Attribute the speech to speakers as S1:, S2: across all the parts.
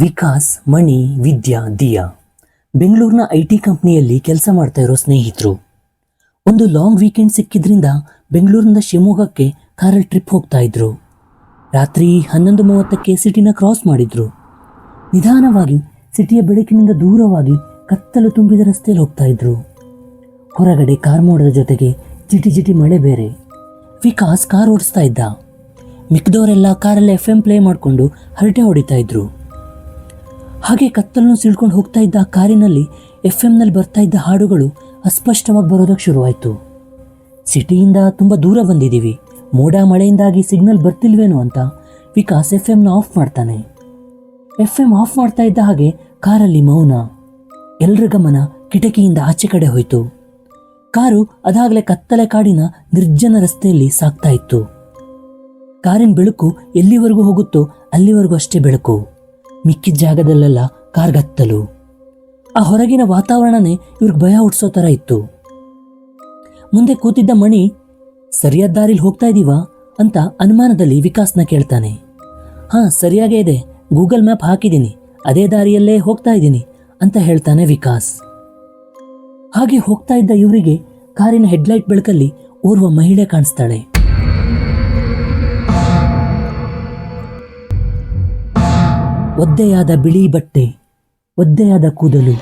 S1: ವಿಕಾಸ್, ಮಣಿ, ವಿದ್ಯಾ, ದಿಯಾ. ಬೆಂಗಳೂರಿನ I T ಕಂಪ್ನಿಯಲ್ಲಿ ಕೆಲಸ ಮಾಡ್ತಾ ಇರೋ ಸ್ನೇಹಿತರು. ಒಂದು ಲಾಂಗ್ ವೀಕೆಂಡ್ ಸಿಕ್ಕಿದ್ರಿಂದ ಬೆಂಗಳೂರಿನಿಂದ ಶಿವಮೊಗ್ಗಕ್ಕೆ ಕಾರಲ್ಲಿ ಟ್ರಿಪ್ ಹೋಗ್ತಾ ಇದ್ರು. ರಾತ್ರಿ ಹನ್ನೊಂದು ಮೂವತ್ತಕ್ಕೆ ಸಿಟಿನ ಕ್ರಾಸ್ ಮಾಡಿದ್ರು. ನಿಧಾನವಾಗಿ ಸಿಟಿಯ ಬೆಳಕಿನಿಂದ ದೂರವಾಗಿ ಕತ್ತಲು ತುಂಬಿದ ರಸ್ತೆಯಲ್ಲಿ ಹೋಗ್ತಾ ಇದ್ರು. ಹೊರಗಡೆ ಕಾರ್ ಮೋಡದ ಜೊತೆಗೆ ಜಿಟಿ ಜಿಟಿ ಮಳೆ ಬೇರೆ. ವಿಕಾಸ್ ಕಾರ್ ಓಡಿಸ್ತಾ ಇದ್ದ. ಮಿಕ್ಕದವರೆಲ್ಲ ಕಾರಲ್ಲಿ ಎಫ್ ಎಂ ಪ್ಲೇ ಮಾಡಿಕೊಂಡು ಹರಟೆ ಹೊಡಿತಾ ಇದ್ರು. ಹಾಗೆ ಕತ್ತಲನ್ನು ಸಿಳ್ಕೊಂಡು ಹೋಗ್ತಾ ಇದ್ದ ಆ ಕಾರಿನಲ್ಲಿ ಎಫ್ ಎಂನಲ್ಲಿ ಬರ್ತಾ ಇದ್ದ ಹಾಡುಗಳು ಅಸ್ಪಷ್ಟವಾಗಿ ಬರೋದಕ್ಕೆ ಶುರುವಾಯಿತು. ಸಿಟಿಯಿಂದ ತುಂಬ ದೂರ ಬಂದಿದ್ದೀವಿ. ಮೋಡ ಮಳೆಯಿಂದಾಗಿ ಸಿಗ್ನಲ್ ಬರ್ತಿಲ್ವೇನೋ ಅಂತ ವಿಕಾಸ್ ಎಫ್ ಎಂನ ಆಫ್ ಮಾಡ್ತಾನೆ. ಎಫ್ ಎಂ ಆಫ್ ಮಾಡ್ತಾ ಇದ್ದ ಹಾಗೆ ಕಾರಲ್ಲಿ ಮೌನ. ಎಲ್ಲರ ಗಮನ ಕಿಟಕಿಯಿಂದ ಆಚೆ ಕಡೆ ಹೋಯಿತು. ಕಾರು ಅದಾಗಲೇ ಕತ್ತಲೆ ಕಾಡಿನ ನಿರ್ಜನ ರಸ್ತೆಯಲ್ಲಿ ಸಾಗ್ತಾ ಇತ್ತು. ಕಾರಿನ ಬೆಳಕು ಎಲ್ಲಿವರೆಗೂ ಹೋಗುತ್ತೋ ಅಲ್ಲಿವರೆಗೂ ಅಷ್ಟೇ ಬೆಳಕು. ಮಿಕ್ಕಿದ ಜಾಗದಲ್ಲೆಲ್ಲ ಕಾರ್ಗತ್ತಲು. ಆ ಹೊರಗಿನ ವಾತಾವರಣನೇ ಇವ್ರಿಗೆ ಭಯ ಹುಟ್ಟಿಸೋ ಥರ ಇತ್ತು. ಮುಂದೆ ಕೂತಿದ್ದ ಮಣಿ, ಸರಿಯಾದ ದಾರಿಲಿ ಹೋಗ್ತಾ ಇದೀವಾ ಅಂತ ಅನುಮಾನದಲ್ಲಿ ವಿಕಾಸ್ನ ಕೇಳ್ತಾನೆ. ಹಾ, ಸರಿಯಾಗೇ ಇದೆ. ಗೂಗಲ್ ಮ್ಯಾಪ್ ಹಾಕಿದ್ದೀನಿ ಅದೇ ದಾರಿಯಲ್ಲೇ ಹೋಗ್ತಾ ಇದ್ದೀನಿ ಅಂತ ಹೇಳ್ತಾನೆ ವಿಕಾಸ್. ಹಾಗೆ ಹೋಗ್ತಾ ಇದ್ದ ಇವರಿಗೆ ಕಾರಿನ ಹೆಡ್ಲೈಟ್ ಬೆಳಕಲ್ಲಿ ಓರ್ವ ಮಹಿಳೆ ಕಾಣಿಸ್ತಾಳೆ. ಒದ್ದೆಯಾದ ಬಿಳಿ ಬಟ್ಟೆ, ಒದ್ದೆಯಾದ ಕೂದಲು.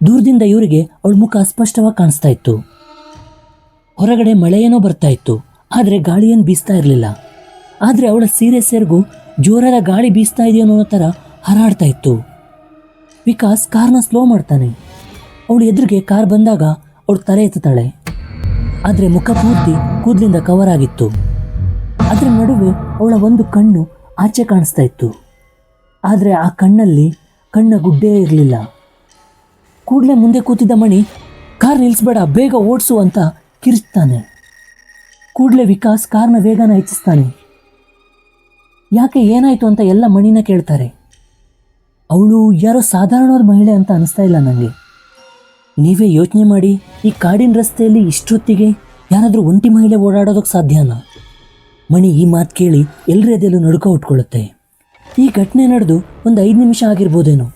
S1: ದೂರದಿಂದ ಇವರಿಗೆ ಅವಳ ಮುಖ ಅಸ್ಪಷ್ಟವಾಗಿ ಕಾಣಿಸ್ತಾ ಇತ್ತು. ಹೊರಗಡೆ ಮಳೆಯೇನೋ ಬರ್ತಾ ಇತ್ತು, ಆದರೆ ಗಾಳಿಯನ್ನು ಬೀಸ್ತಾ ಇರಲಿಲ್ಲ. ಆದರೆ ಅವಳ ಸೀರೆ ಸೇರಿಗೂ ಜೋರಾದ ಗಾಳಿ ಬೀಸ್ತಾ ಇದೆಯೋ ಅನ್ನೋ ಥರ ಹರಾಡ್ತಾ ಇತ್ತು. ವಿಕಾಸ್ ಕಾರ್ನ ಸ್ಲೋ ಮಾಡ್ತಾನೆ. ಅವಳು ಎದುರಿಗೆ ಕಾರ್ ಬಂದಾಗ ಅವಳು ತಲೆ ಎತ್ತುತ್ತಾಳೆ. ಆದರೆ ಮುಖ ಪೂರ್ತಿ ಕೂದಲಿಂದ ಕವರ್ ಆಗಿತ್ತು. ಅದರ ನಡುವೆ ಅವಳ ಒಂದು ಕಣ್ಣು ಆಚೆ ಕಾಣಿಸ್ತಾ ಇತ್ತು. ಆದರೆ ಆ ಕಣ್ಣಲ್ಲಿ ಕಣ್ಣ ಗುಡ್ಡೇ ಇರಲಿಲ್ಲ. ಕೂಡಲೇ ಮುಂದೆ ಕೂತಿದ್ದ ಮಣಿ ಕಾರ್ ನಿಲ್ಲಿಸ್ಬೇಡ ಬೇಗ ಓಡಿಸು ಅಂತ ಕಿರಿಸ್ತಾನೆ ಕೂಡಲೇ ವಿಕಾಸ್ ಕಾರ್ನ ವೇಗನ ಹೆಚ್ಚಿಸ್ತಾನೆ. ಯಾಕೆ ಏನಾಯಿತು ಅಂತ ಎಲ್ಲ ಮಣಿನ ಕೇಳ್ತಾರೆ. ಅವಳು ಯಾರೋ ಸಾಧಾರಣವಾದ ಮಹಿಳೆ ಅಂತ ಅನಿಸ್ತಾ ಇಲ್ಲ ನನಗೆ ನೀವೇ ಯೋಚನೆ ಮಾಡಿ, ಈ ಕಾಡಿನ ರಸ್ತೆಯಲ್ಲಿ ಇಷ್ಟೊತ್ತಿಗೆ ಯಾರಾದರೂ ಒಂಟಿ ಮಹಿಳೆ ಓಡಾಡೋದಕ್ಕೆ ಸಾಧ್ಯನಾ ಮಣಿ ಈ ಮಾತು ಕೇಳಿ ಎಲ್ಲರ ನಡುಕ ಉಟ್ಕೊಳ್ಳುತ್ತೆ ಈ ಘಟನೆ ನಡೆದು ಒಂದು ಐದು ನಿಮಿಷ ಆಗಿರ್ಬೋದೇನೋ.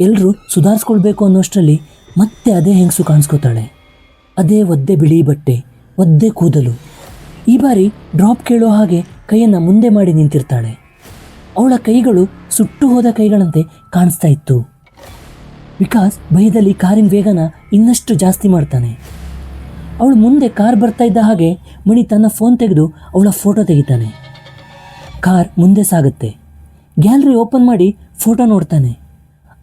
S1: ಎಲ್ಲರೂ ಸುಧಾರಿಸ್ಕೊಳ್ಬೇಕು ಅನ್ನೋಷ್ಟರಲ್ಲಿ ಮತ್ತೆ ಅದೇ ಹೆಂಗಸು ಕಾಣಿಸ್ಕೋತಾಳೆ. ಅದೇ ಒದ್ದೆ ಬಿಳಿ ಬಟ್ಟೆ, ಒದ್ದೆ ಕೂದಲು. ಈ ಬಾರಿ ಡ್ರಾಪ್ ಕೇಳೋ ಹಾಗೆ ಕೈಯನ್ನು ಮುಂದೆ ಮಾಡಿ ನಿಂತಿರ್ತಾಳೆ. ಅವಳ ಕೈಗಳು ಸುಟ್ಟು ಹೋದ ಕೈಗಳಂತೆ ಕಾಣಿಸ್ತಾ ಇತ್ತು. ವಿಕಾಸ್ ಭಯದಲ್ಲಿ ಕಾರಿನ ವೇಗನ ಇನ್ನಷ್ಟು ಜಾಸ್ತಿ ಮಾಡ್ತಾನೆ. ಅವಳು ಮುಂದೆ ಕಾರ್ ಬರ್ತಾ ಇದ್ದ ಹಾಗೆ ಮಣಿ ತನ್ನ ಫೋನ್ ತೆಗೆದು ಅವಳ ಫೋಟೋ ತೆಗಿತಾನೆ. ಕಾರ್ ಮುಂದೆ ಸಾಗುತ್ತೆ. ಗ್ಯಾಲರಿ ಓಪನ್ ಮಾಡಿ ಫೋಟೋ ನೋಡ್ತಾನೆ.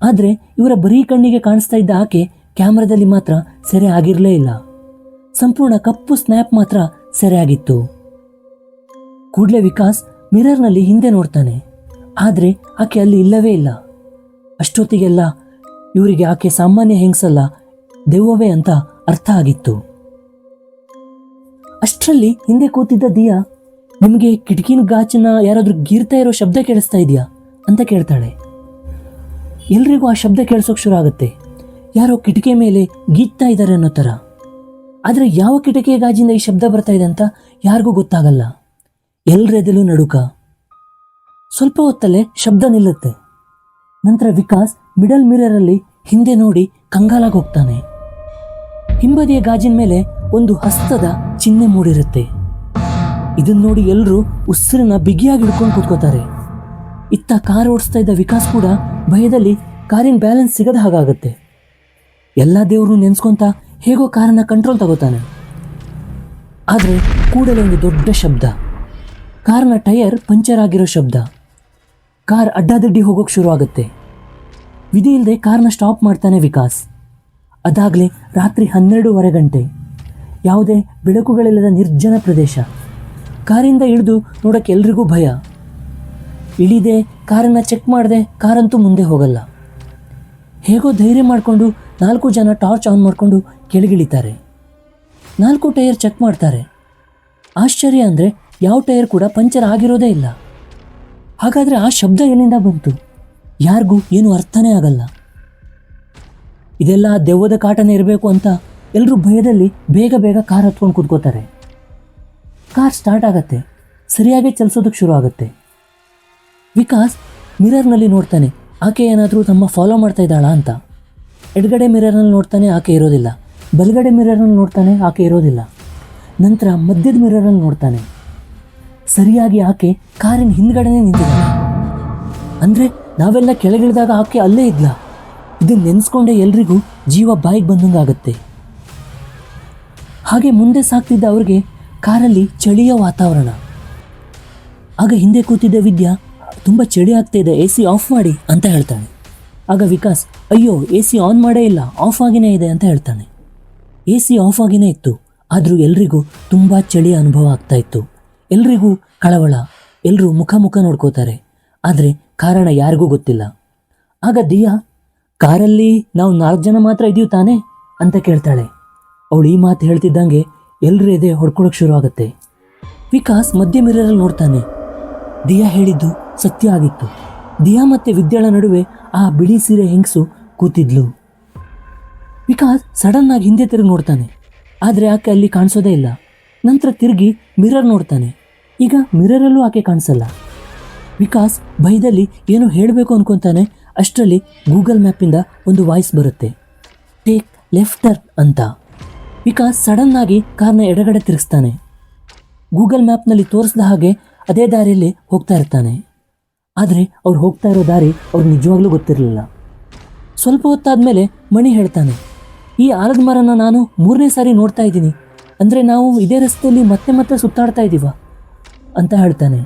S1: ಆದರೆ ಇವರ ಬರೀ ಕಣ್ಣಿಗೆ ಕಾಣಿಸ್ತಾ ಇದ್ದ ಆಕೆ ಕ್ಯಾಮ್ರಾದಲ್ಲಿ ಮಾತ್ರ ಸೆರೆ ಆಗಿರಲೇ ಇಲ್ಲ. ಸಂಪೂರ್ಣ ಕಪ್ಪು ಸ್ನ್ಯಾಪ್ ಮಾತ್ರ ಸೆರೆ ಆಗಿತ್ತು. ಕೂಡಲೇ ವಿಕಾಸ್ ಮಿರರ್ನಲ್ಲಿ ಹಿಂದೆ ನೋಡ್ತಾನೆ. ಆದರೆ ಆಕೆ ಅಲ್ಲಿ ಇಲ್ಲವೇ ಇಲ್ಲ. ಅಷ್ಟೊತ್ತಿಗೆಲ್ಲ ಇವರಿಗೆ ಆಕೆ ಸಾಮಾನ್ಯ ಹೆಂಗಸಲ್ಲ, ದೆವ್ವವೇ ಅಂತ ಅರ್ಥ ಆಗಿತ್ತು. ಅಷ್ಟರಲ್ಲಿ ಹಿಂದೆ ಕೂತಿದ್ದ ದಿಯಾ ನಿಮಗೆ ಕಿಟಕಿನ ಗಾಚನ ಯಾರಾದರೂ ಗೀರ್ತಾ ಇರೋ ಶಬ್ದ ಕೇಳಿಸ್ತಾ ಇದೆಯಾ ಅಂತ ಕೇಳ್ತಾಳೆ. ಎಲ್ರಿಗೂ ಆ ಶಬ್ದ ಕೇಳಿಸೋಕೆ ಶುರು ಆಗುತ್ತೆ. ಯಾರೋ ಕಿಟಕಿ ಮೇಲೆ ಗೀಚ್ತಾ ಇದ್ದಾರೆ ಅನ್ನೋ ಥರ. ಆದರೆ ಯಾವ ಕಿಟಕಿಯ ಗಾಜಿಂದ ಈ ಶಬ್ದ ಬರ್ತಾ ಇದೆ ಅಂತ ಯಾರಿಗೂ ಗೊತ್ತಾಗಲ್ಲ. ಎಲ್ರೆದೆಲ್ಲೂ ನಡುಕ. ಸ್ವಲ್ಪ ಹೊತ್ತಲ್ಲೇ ಶಬ್ದ ನಿಲ್ಲುತ್ತೆ. ನಂತರ ವಿಕಾಸ್ ಮಿಡಲ್ ಮಿರರಲ್ಲಿ ಹಿಂದೆ ನೋಡಿ ಕಂಗಾಲಾಗಿ ಹೋಗ್ತಾನೆ. ಹಿಂಬದಿಯ ಗಾಜಿನ ಮೇಲೆ ಒಂದು ಹಸ್ತದ ಚಿಹ್ನೆ ಮೂಡಿರುತ್ತೆ. ಇದನ್ನ ನೋಡಿ ಎಲ್ಲರೂ ಉಸಿರನ್ನ ಬಿಗಿಯಾಗಿ ಹಿಡ್ಕೊಂಡು ಕೂತ್ಕೋತಾರೆ. ಇತ್ತ ಕಾರ್ ಓಡಿಸ್ತಾ ಇದ್ದ ವಿಕಾಸ್ ಕೂಡ ಭಯದಲ್ಲಿ ಕಾರಿನ ಬ್ಯಾಲೆನ್ಸ್ ಸಿಗದ ಹಾಗಾಗುತ್ತೆ. ಎಲ್ಲ ದೇವರು ನೆನೆಸ್ಕೊಂತ ಹೇಗೋ ಕಾರನ್ನ ಕಂಟ್ರೋಲ್ ತಗೋತಾನೆ. ಆದರೆ ಕೂಡಲೇ ಒಂದು ದೊಡ್ಡ ಶಬ್ದ. ಕಾರ್ನ ಟೈರ್ ಪಂಚರ್ ಆಗಿರೋ ಶಬ್ದ. ಕಾರ್ ಅಡ್ಡಾದಿಡ್ಡಿ ಹೋಗೋಕೆ ಶುರು ಆಗುತ್ತೆ. ವಿಧಿ ಇಲ್ಲದೆ ಕಾರ್ನ ಸ್ಟಾಪ್ ಮಾಡ್ತಾನೆ ವಿಕಾಸ್. ಅದಾಗಲೇ ರಾತ್ರಿ ಹನ್ನೆರಡೂವರೆ ಗಂಟೆ. ಯಾವುದೇ ಬೆಳಕುಗಳಿಲ್ಲದ ನಿರ್ಜನ ಪ್ರದೇಶ. ಕಾರಿಂದ ಇಳಿದು ನೋಡೋಕೆ ಎಲ್ರಿಗೂ ಭಯ. ಇಳಿದೆ, ಕಾರನ್ನು ಚೆಕ್ ಮಾಡಿದೆ, ಕಾರಂತೂ ಮುಂದೆ ಹೋಗಲ್ಲ. ಹೇಗೋ ಧೈರ್ಯ ಮಾಡಿಕೊಂಡು ನಾಲ್ಕು ಜನ ಟಾರ್ಚ್ ಆನ್ ಮಾಡಿಕೊಂಡು ಕೆಳಗಿಳಿತಾರೆ. ನಾಲ್ಕು ಟೈರ್ ಚೆಕ್ ಮಾಡ್ತಾರೆ. ಆಶ್ಚರ್ಯ ಅಂದರೆ ಯಾವ ಟೈರ್ ಕೂಡ ಪಂಚರ್ ಆಗಿರೋದೇ ಇಲ್ಲ. ಹಾಗಾದರೆ ಆ ಶಬ್ದ ಎಲ್ಲಿಂದ ಬಂತು? ಯಾರಿಗೂ ಏನೂ ಅರ್ಥನೇ ಆಗಲ್ಲ. ಇದೆಲ್ಲ ದೆವ್ವದ ಕಾಟನೇ ಇರಬೇಕು ಅಂತ ಎಲ್ಲರೂ ಭಯದಲ್ಲಿ ಬೇಗ ಬೇಗ ಕಾರ್ ಹತ್ಕೊಂಡು ಕೂತ್ಕೋತಾರೆ. ಕಾರ್ ಸ್ಟಾರ್ಟ್ ಆಗತ್ತೆ. ಸರಿಯಾಗಿ ಚಲಿಸೋದಕ್ಕೆ ಶುರು ಆಗುತ್ತೆ. ವಿಕಾಸ್ ಮಿರರ್ನಲ್ಲಿ ನೋಡ್ತಾನೆ, ಆಕೆ ಏನಾದರೂ ತಮ್ಮ ಫಾಲೋ ಮಾಡ್ತಾ ಇದ್ದಾಳಾ? ಅಂತ. ಎಡಗಡೆ ಮಿರರ್ನಲ್ಲಿ ನೋಡ್ತಾನೆ, ಆಕೆ ಇರೋದಿಲ್ಲ. ಬಲಗಡೆ ಮಿರರ್ನಲ್ಲಿ ನೋಡ್ತಾನೆ, ಆಕೆ ಇರೋದಿಲ್ಲ. ನಂತರ ಮಧ್ಯದ ಮಿರರಲ್ಲಿ ನೋಡ್ತಾನೆ, ಸರಿಯಾಗಿ ಆಕೆ ಕಾರಿನ ಹಿಂದ್ಗಡೆನೇ ನಿಂತಿದ್ದಾಳೆ. ಅಂದರೆ ನಾವೆಲ್ಲ ಕೆಳಗಿಳಿದಾಗ ಆಕೆ ಅಲ್ಲೇ ಇದ್ಲ? ಇದನ್ನ ನೆನೆಸ್ಕೊಂಡೆ ಎಲ್ರಿಗೂ ಜೀವ ಬಾಯಿಗೆ ಬಂದಂಗಾಗತ್ತೆ. ಹಾಗೆ ಮುಂದೆ ಸಾಕ್ತಿದ್ದ ಅವ್ರಿಗೆ ಕಾರಲ್ಲಿ ಚಳಿಯ ವಾತಾವರಣ. ಆಗ ಹಿಂದೆ ಕೂತಿದ್ದ ವಿದ್ಯಾ, ತುಂಬ ಚಳಿ ಆಗ್ತಾ ಇದೆ ಎ ಸಿ ಆಫ್ ಮಾಡಿ, ಅಂತ ಹೇಳ್ತಾನೆ. ಆಗ ವಿಕಾಸ್, ಅಯ್ಯೋ ಎ ಸಿ ಆನ್ ಮಾಡೇ ಇಲ್ಲ, ಆಫ್ ಆಗಿನೇ ಇದೆ, ಅಂತ ಹೇಳ್ತಾನೆ. ಎ ಸಿ ಆಫ್ ಆಗಿನೇ ಇತ್ತು, ಆದರೂ ಎಲ್ರಿಗೂ ತುಂಬ ಚಳಿ ಅನುಭವ ಆಗ್ತಾ ಇತ್ತು. ಎಲ್ರಿಗೂ ಕಳವಳ ಎಲ್ಲರೂ ಮುಖ ಮುಖ ನೋಡ್ಕೋತಾರೆ, ಆದರೆ ಕಾರಣ ಯಾರಿಗೂ ಗೊತ್ತಿಲ್ಲ. ಆಗ ದಿಯಾ, ಕಾರಲ್ಲಿ ನಾವು ನಾಲ್ಕು ಜನ ಮಾತ್ರ ಇದೀವಿ ತಾನೇ? ಅಂತ ಕೇಳ್ತಾಳೆ. ಅವಳು ಈ ಮಾತು ಹೇಳ್ತಿದ್ದಂಗೆ ಎಲ್ಲರ ಎದೆ ಹೊಡ್ಕೊಳಕ್ಕೆ ಶುರು ಆಗುತ್ತೆ. ವಿಕಾಸ್ ಮಧ್ಯ ಮಿರರಲ್ಲಿ ನೋಡ್ತಾನೆ. ದಿಯಾ ಹೇಳಿದ್ದು ಸತ್ಯ ಆಗಿತ್ತು. ದಿಯಾ ಮತ್ತೆ ವಿದ್ಯಾಳ ನಡುವೆ ಆ ಬಿಳಿ ಸೀರೆ ಹೆಂಗಸು ಕೂತಿದ್ಲು. ವಿಕಾಸ್ ಸಡನ್ ಆಗಿ ಹಿಂದೆ ತಿರುಗಿ ನೋಡ್ತಾನೆ. ಆದರೆ ಆಕೆ ಅಲ್ಲಿ ಕಾಣಿಸೋದೇ ಇಲ್ಲ. ನಂತರ ತಿರುಗಿ ಮಿರರ್ ನೋಡ್ತಾನೆ. ಈಗ ಮಿರರಲ್ಲೂ ಆಕೆ ಕಾಣಿಸಲ್ಲ. ವಿಕಾಸ್ ಭಯದಲ್ಲಿ ಏನೋ ಹೇಳಬೇಕು ಅನ್ಕೊತಾನೆ. ಅಷ್ಟರಲ್ಲಿ ಗೂಗಲ್ ಮ್ಯಾಪಿಂದ ಒಂದು ವಾಯ್ಸ್ ಬರುತ್ತೆ. ಟೇಕ್ ಲೆಫ್ಟರ್ ಅಂತ. ವಿಕಾಸ್ ಸಡನ್ ಆಗಿ ಕಾರ್ನ ಎಡಗಡೆ ತಿರುಗಿಸ್ತಾನೆ. ಗೂಗಲ್ ಮ್ಯಾಪ್ನಲ್ಲಿ ತೋರಿಸಿದ ಹಾಗೆ ಅದೇ ದಾರಿಯಲ್ಲಿ ಹೋಗ್ತಾ ಇರ್ತಾನೆ. ಆದರೆ ಅವ್ರು ಹೋಗ್ತಾ ಇರೋ ದಾರಿ ಅವ್ರಿಗೆ ನಿಜವಾಗ್ಲೂ ಗೊತ್ತಿರಲಿಲ್ಲ. ಸ್ವಲ್ಪ ಹೊತ್ತಾದ ಮೇಲೆ ಮಣಿ ಹೇಳ್ತಾನೆ, ಈ ಆಲದ ಮರನ ನಾನು ಮೂರನೇ ಸಾರಿ ನೋಡ್ತಾ ಇದ್ದೀನಿ. ಅಂದರೆ ನಾವು ಇದೇ ರಸ್ತೆಯಲ್ಲಿ ಮತ್ತೆ ಮತ್ತೆ ಸುತ್ತಾಡ್ತಾ ಇದ್ದೀವ, ಅಂತ ಹೇಳ್ತಾನೆ.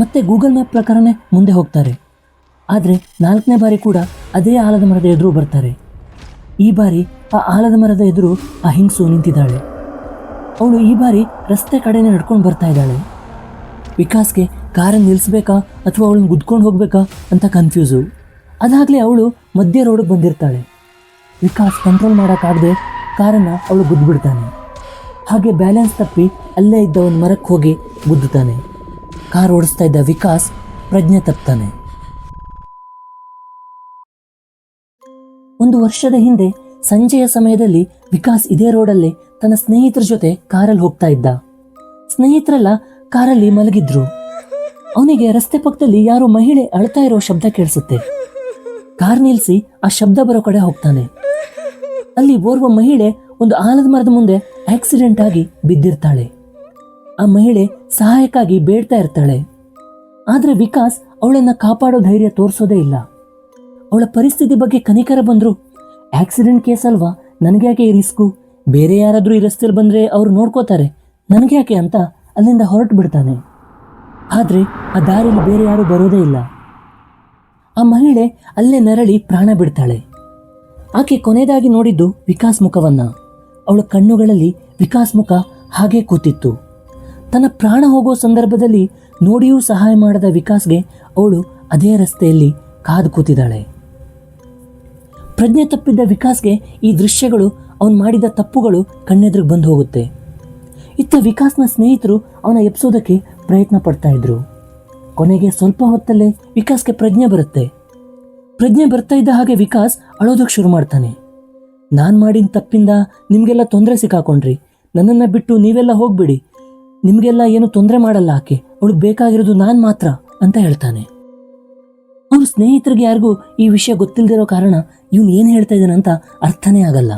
S1: ಮತ್ತೆ ಗೂಗಲ್ ಮ್ಯಾಪ್ ಪ್ರಕಾರನೇ ಮುಂದೆ ಹೋಗ್ತಾರೆ. ಆದರೆ ನಾಲ್ಕನೇ ಬಾರಿ ಕೂಡ ಅದೇ ಆಲದ ಮರದ ಎದುರು ಬರ್ತಾರೆ. ಈ ಬಾರಿ ಆ ಆಲದ ಮರದ ಎದುರು ಆ ಹಿಂಗ್ಸು ನಿಂತಿದ್ದಾಳೆ. ಅವಳು ಈ ಬಾರಿ ರಸ್ತೆ ಕಡೆನೇ ನಡ್ಕೊಂಡು ಬರ್ತಾ ಇದ್ದಾಳೆ. ವಿಕಾಸ್ಗೆ ಕಾರನ್ನು ನಿಲ್ಲಿಸ್ಬೇಕಾ ಅಥವಾ ಅವಳನ್ನು ಗುದ್ಕೊಂಡು ಹೋಗಬೇಕಾ ಅಂತ ಕನ್ಫ್ಯೂಸು ಅದಾಗಲೇ ಅವಳು ಮಧ್ಯ ರೋಡಿಗೆ ಬಂದಿರ್ತಾಳೆ. ವಿಕಾಸ್ ಕಂಟ್ರೋಲ್ ಮಾಡೋಕ್ಕಾಗದೆ ಕಾರನ್ನು ಅವಳು ಗುದ್ದುಬಿಡ್ತಾನೆ ಹಾಗೆ ಬ್ಯಾಲೆನ್ಸ್ ತಪ್ಪಿ ಅಲ್ಲೇ ಇದ್ದ ಒಂದು ಮರಕ್ಕೆ ಹೋಗಿ ಗುದ್ದುತ್ತಾನೆ. ಕಾರ್ ಓಡಿಸ್ತಾ ಇದ್ದ ವಿಕಾಸ್ ಪ್ರಜ್ಞೆ ತಪ್ತಾನೆ. ಒಂದು ವರ್ಷದ ಹಿಂದೆ ಸಂಜೆಯ ಸಮಯದಲ್ಲಿ ವಿಕಾಸ್ ಇದೇ ರೋಡಲ್ಲಿ ತನ್ನ ಸ್ನೇಹಿತರ ಜೊತೆ ಕಾರಲ್ಲಿ ಹೋಗ್ತಾ ಇದ್ದ. ಸ್ನೇಹಿತರೆಲ್ಲ ಕಾರಲ್ಲಿ ಮಲಗಿದ್ರು. ಅವನಿಗೆ ರಸ್ತೆ ಪಕ್ಕದಲ್ಲಿ ಯಾರೋ ಮಹಿಳೆ ಅಳ್ತಾ ಇರೋ ಶಬ್ದ ಕೇಳಿಸುತ್ತೆ. ಕಾರ್ ನಿಲ್ಲಿಸಿ ಆ ಶಬ್ದ ಬರೋ ಕಡೆ ಹೋಗ್ತಾನೆ. ಅಲ್ಲಿ ಓರ್ವ ಮಹಿಳೆ ಒಂದು ಆಲದ ಮರದ ಮುಂದೆ ಆಕ್ಸಿಡೆಂಟ್ ಆಗಿ ಬಿದ್ದಿರ್ತಾಳೆ. ಆ ಮಹಿಳೆ ಸಹಾಯಕ್ಕಾಗಿ ಬೇಡ್ತಾ ಇರ್ತಾಳೆ. ಆದರೆ ವಿಕಾಸ್ ಅವಳನ್ನ ಕಾಪಾಡೋ ಧೈರ್ಯ ತೋರಿಸೋದೇ ಇಲ್ಲ. ಅವಳ ಪರಿಸ್ಥಿತಿ ಬಗ್ಗೆ ಕನಿಕರ ಬಂದರು. ಆಕ್ಸಿಡೆಂಟ್ ಕೇಸ್ ಅಲ್ವಾ? ನನಗೆ ಯಾಕೆ ಈ ರಿಸ್ಕು ಬೇರೆ ಯಾರಾದರೂ ಈ ರಸ್ತೆಯಲ್ಲಿ ಬಂದರೆ ಅವರು ನೋಡ್ಕೋತಾರೆ. ನನಗೆ ಯಾಕೆ ಅಂತ ಅಲ್ಲಿಂದ ಹೊರಟು ಬಿಡ್ತಾನೆ. ಆದರೆ ಆ ದಾರಿಯಲ್ಲಿ ಬೇರೆ ಯಾರೂ ಬರೋದೇ ಇಲ್ಲ. ಆ ಮಹಿಳೆ ಅಲ್ಲೇ ನರಳಿ ಪ್ರಾಣ ಬಿಡ್ತಾಳೆ. ಆಕೆ ಕೊನೆಯದಾಗಿ ನೋಡಿದ್ದು ವಿಕಾಸ್ ಮುಖವನ್ನು. ಅವಳ ಕಣ್ಣುಗಳಲ್ಲಿ ವಿಕಾಸ್ ಮುಖ ಹಾಗೆ ಕೂತಿತ್ತು. ತನ್ನ ಪ್ರಾಣ ಹೋಗೋ ಸಂದರ್ಭದಲ್ಲಿ ನೋಡಿಯೂ ಸಹಾಯ ಮಾಡದ ವಿಕಾಸ್ಗೆ ಅವಳು ಅದೇ ರಸ್ತೆಯಲ್ಲಿ ಕಾದು ಕೂತಿದ್ದಾಳೆ. ಪ್ರಜ್ಞೆ ತಪ್ಪಿದ್ದ ವಿಕಾಸ್ಗೆ ಈ ದೃಶ್ಯಗಳು ಅವನು ಮಾಡಿದ ತಪ್ಪುಗಳು ಕಣ್ಣೆದ್ರಿಗೆ ಬಂದು ಹೋಗುತ್ತೆ. ಇತ್ತ ವಿಕಾಸ್ನ ಸ್ನೇಹಿತರು ಅವನ ಎಬ್ಸೋದಕ್ಕೆ ಪ್ರಯತ್ನ ಪಡ್ತಾ ಇದ್ರು. ಕೊನೆಗೆ ಸ್ವಲ್ಪ ಹೊತ್ತಲ್ಲೇ ವಿಕಾಸ್ಗೆ ಪ್ರಜ್ಞೆ ಬರುತ್ತೆ. ಪ್ರಜ್ಞೆ ಬರ್ತಾ ಇದ್ದ ಹಾಗೆ ವಿಕಾಸ್ ಅಳೋದಕ್ಕೆ ಶುರು ಮಾಡ್ತಾನೆ. ನಾನು ಮಾಡಿದ ತಪ್ಪಿಂದ ನಿಮಗೆಲ್ಲ ತೊಂದರೆ ಸಿಕ್ಕಾಕೊಂಡ್ರಿ. ನನ್ನನ್ನು ಬಿಟ್ಟು ನೀವೆಲ್ಲ ಹೋಗ್ಬಿಡಿ. ನಿಮಗೆಲ್ಲ ಏನು ತೊಂದರೆ ಮಾಡಲ್ಲ ಆಕೆ. ಅವಳು ಬೇಕಾಗಿರೋದು ನಾನು ಮಾತ್ರ ಅಂತ ಹೇಳ್ತಾನೆ. ಅವ್ರ ಸ್ನೇಹಿತರಿಗೆ ಯಾರಿಗೂ ಈ ವಿಷಯ ಗೊತ್ತಿಲ್ಲದಿರೋ ಕಾರಣ ಇವನು ಏನು ಹೇಳ್ತಾ ಇದ್ದಾನೆ ಅಂತ ಅರ್ಥನೇ ಆಗಲ್ಲ.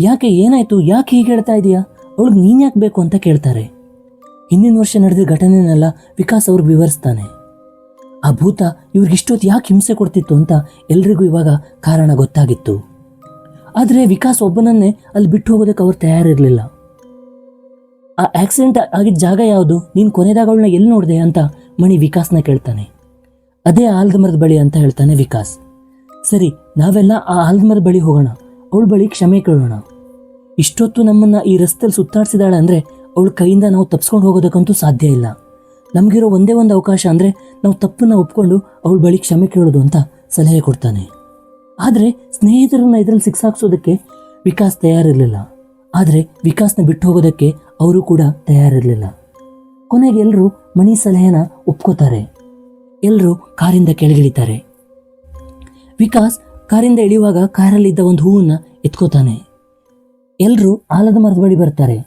S1: ಯಾಕೆ ಏನಾಯ್ತು? ಯಾಕೆ ಹೀಗೆ ಹೇಳ್ತಾ ಇದೀಯಾ? ಅವಳಿಗೆ ನೀನು ಯಾಕೆ ಬೇಕು ಅಂತ ಕೇಳ್ತಾರೆ. ಹಿಂದಿನ ವರ್ಷ ನಡೆದ ಘಟನೆನೆಲ್ಲ ವಿಕಾಸ್ ಅವ್ರಿಗೆ ವಿವರಿಸ್ತಾನೆ. ಆ ಭೂತ ಇವ್ರಿಗಿಷ್ಟೊತ್ತು ಯಾಕೆ ಹಿಂಸೆ ಕೊಡ್ತಿತ್ತು ಅಂತ ಎಲ್ರಿಗೂ ಇವಾಗ ಕಾರಣ ಗೊತ್ತಾಗಿತ್ತು. ಆದರೆ ವಿಕಾಸ್ ಒಬ್ಬನನ್ನೇ ಅಲ್ಲಿ ಬಿಟ್ಟು ಹೋಗೋದಕ್ಕೆ ಅವ್ರು ತಯಾರಿರಲಿಲ್ಲ. ಆ ಆಕ್ಸಿಡೆಂಟ್ ಆಗಿದ್ದ ಜಾಗ ಯಾವುದು? ನೀನು ಕೊನೆದಾಗ ಅವಳನ್ನ ಎಲ್ಲಿ ನೋಡಿದೆ ಅಂತ ಮಣಿ ವಿಕಾಸ್ನ ಕೇಳ್ತಾನೆ. ಅದೇ ಆಲ್ದಮರದ ಬಳಿ ಅಂತ ಹೇಳ್ತಾನೆ ವಿಕಾಸ್. ಸರಿ, ನಾವೆಲ್ಲ ಆ ಆಲ್ದಮರ ಬಳಿ ಹೋಗೋಣ. ಅವಳ ಬಳಿ ಕ್ಷಮೆ ಕೇಳೋಣ. ಇಷ್ಟೊತ್ತು ನಮ್ಮನ್ನ ಈ ರಸ್ತೆಯಲ್ಲಿ ಸುತ್ತಾಡ್ಸಿದಾಳೆ ಅಂದರೆ ಅವಳ ಕೈಯಿಂದ ನಾವು ತಪ್ಸ್ಕೊಂಡು ಹೋಗೋದಕ್ಕಂತೂ ಸಾಧ್ಯ ಇಲ್ಲ. ನಮಗಿರೋ ಒಂದೇ ಒಂದು ಅವಕಾಶ ಅಂದರೆ ನಾವು ತಪ್ಪನ್ನ ಒಪ್ಕೊಂಡು ಅವಳ ಬಳಿ ಕ್ಷಮೆ ಕೇಳೋದು ಅಂತ ಸಲಹೆ ಕೊಡ್ತಾನೆ. ಆದರೆ ಸ್ನೇಹಿತರನ್ನ ಇದರಲ್ಲಿ ಸಿಕ್ಸಾಕ್ಸೋದಕ್ಕೆ ವಿಕಾಸ್ ತಯಾರಿರಲಿಲ್ಲ. ಆದರೆ ವಿಕಾಸ್ನ ಬಿಟ್ಟು ಹೋಗೋದಕ್ಕೆ ಅವರು ಕೂಡ ತಯಾರಿರಲಿಲ್ಲ. ಕೊನೆಗೆ ಎಲ್ಲರೂ ಮಣಿ ಸಲಹೆನ ಒಪ್ಕೋತಾರೆ. ಎಲ್ಲರೂ ಕಾರಿಂದ ಕೆಳಗಿಳಿತಾರೆ. ವಿಕಾಸ್ ಕಾರಿಂದ ಇಳಿಯುವಾಗ ಕಾರಲ್ಲಿದ್ದ ಒಂದು ಹೂವನ್ನ ಎತ್ಕೋತಾನೆ. ಎಲ್ಲರೂ ಆಲದ ಮರದ ಬಳಿ ಬರ್ತಾರೆ.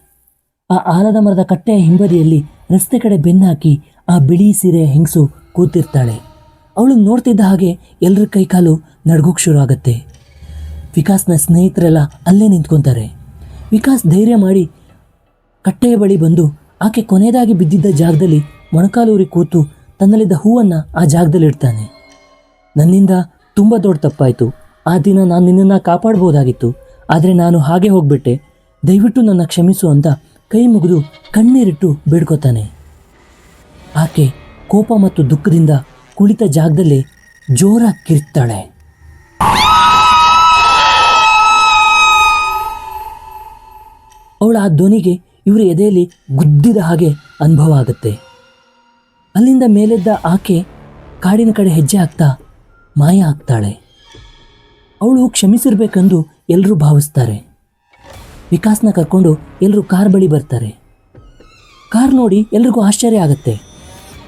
S1: ಆ ಆಲದ ಮರದ ಕಟ್ಟೆಯ ಹಿಂಬದಿಯಲ್ಲಿ ರಸ್ತೆ ಕಡೆ ಬೆನ್ನಾಕಿ ಆ ಬಿಳಿ ಸೀರೆ ಹೆಂಗಸು ಕೂತಿರ್ತಾಳೆ. ಅವಳು ನೋಡ್ತಿದ್ದ ಹಾಗೆ ಎಲ್ಲರ ಕೈಕಾಲು ನಡ್ಗೋಕ್ ಶುರು ಆಗತ್ತೆ ವಿಕಾಸ್ನ ಸ್ನೇಹಿತರೆಲ್ಲ ಅಲ್ಲೇ ನಿಂತ್ಕೊತಾರೆ. ವಿಕಾಸ್ ಧೈರ್ಯ ಮಾಡಿ ಕಟ್ಟೆಯ ಬಳಿ ಬಂದು ಆಕೆ ಕೊನೆಯದಾಗಿ ಬಿದ್ದಿದ್ದ ಜಾಗದಲ್ಲಿ ಮೊಣಕಾಲೂರಿ ಕೂತು ತನ್ನಲ್ಲಿದ್ದ ಹೂವನ್ನು ಆ ಜಾಗದಲ್ಲಿ ಇಡ್ತಾನೆ. ನನ್ನಿಂದ ತುಂಬ ದೊಡ್ಡ ತಪ್ಪಾಯಿತು. ಆ ದಿನ ನಾನು ನಿನ್ನನ್ನು ಕಾಪಾಡ್ಬೋದಾಗಿತ್ತು. ಆದರೆ ನಾನು ಹಾಗೆ ಹೋಗ್ಬಿಟ್ಟೆ. ದಯವಿಟ್ಟು ನನ್ನ ಕ್ಷಮಿಸು ಅಂತ ಕೈ ಮುಗಿದು ಕಣ್ಣೀರಿಟ್ಟು ಬೇಡ್ಕೋತಾನೆ ಆಕೆ ಕೋಪ ಮತ್ತು ದುಃಖದಿಂದ ಕುಳಿತ ಜಾಗದಲ್ಲೇ ಜೋರಾಗಿ ಕಿರ್ತಾಳೆ. ಅವಳ ಆ ಧ್ವನಿಗೆ ಇವರ ಎದೆಯಲ್ಲಿ ಗುದ್ದಿದ ಹಾಗೆ ಅನುಭವ ಆಗುತ್ತೆ. ಅಲ್ಲಿಂದ ಮೇಲೆದ್ದ ಆಕೆ ಕಾಡಿನ ಕಡೆ ಹೆಜ್ಜೆ ಹಾಕ್ತಾ ಮಾಯ ಆಗ್ತಾಳೆ ಅವಳು ಕ್ಷಮಿಸಿರ್ಬೇಕೆಂದು ಎಲ್ಲರೂ ಭಾವಿಸ್ತಾರೆ. ವಿಕಾಸ್ನ ಕರ್ಕೊಂಡು ಎಲ್ಲರೂ ಕಾರ್ ಬಳಿ ಬರ್ತಾರೆ. ಕಾರ್ ನೋಡಿ ಎಲ್ರಿಗೂ ಆಶ್ಚರ್ಯ ಆಗುತ್ತೆ.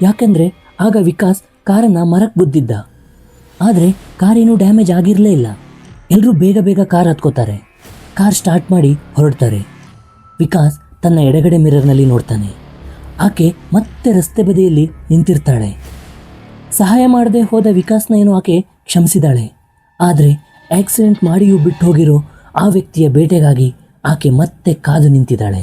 S1: ಯಾಕೆಂದರೆ ಆಗ ವಿಕಾಸ್ ಕಾರನ್ನು ಮರಕ್ಕೆ ಬುದ್ದಿದ್ದ ಆದರೆ ಕಾರೇನೂ ಡ್ಯಾಮೇಜ್ ಆಗಿರಲೇ ಇಲ್ಲ. ಎಲ್ಲರೂ ಬೇಗ ಬೇಗ ಕಾರ್ ಹತ್ಕೋತಾರೆ. ಕಾರ್ ಸ್ಟಾರ್ಟ್ ಮಾಡಿ ಹೊರಡ್ತಾರೆ. ವಿಕಾಸ್ ತನ್ನ ಎಡಗಡೆ ಮಿರರ್ನಲ್ಲಿ ನೋಡ್ತಾನೆ. ಆಕೆ ಮತ್ತೆ ರಸ್ತೆ ಬದಿಯಲ್ಲಿ ನಿಂತಿರ್ತಾಳೆ. ಸಹಾಯ ಮಾಡದೆ ಹೋದ ವಿಕಾಸ್ನ ಏನು ಆಕೆ ಕ್ಷಮಿಸಿದಾಳೆ. ಆದರೆ ಆಕ್ಸಿಡೆಂಟ್ ಮಾಡಿಯೂ ಬಿಟ್ಟು ಹೋಗಿರೋ ಆ ವ್ಯಕ್ತಿಯ ಬೇಟೆಗಾಗಿ ಆಕೆ ಮತ್ತೆ ಕಾದು ನಿಂತಿದ್ದಾಳೆ.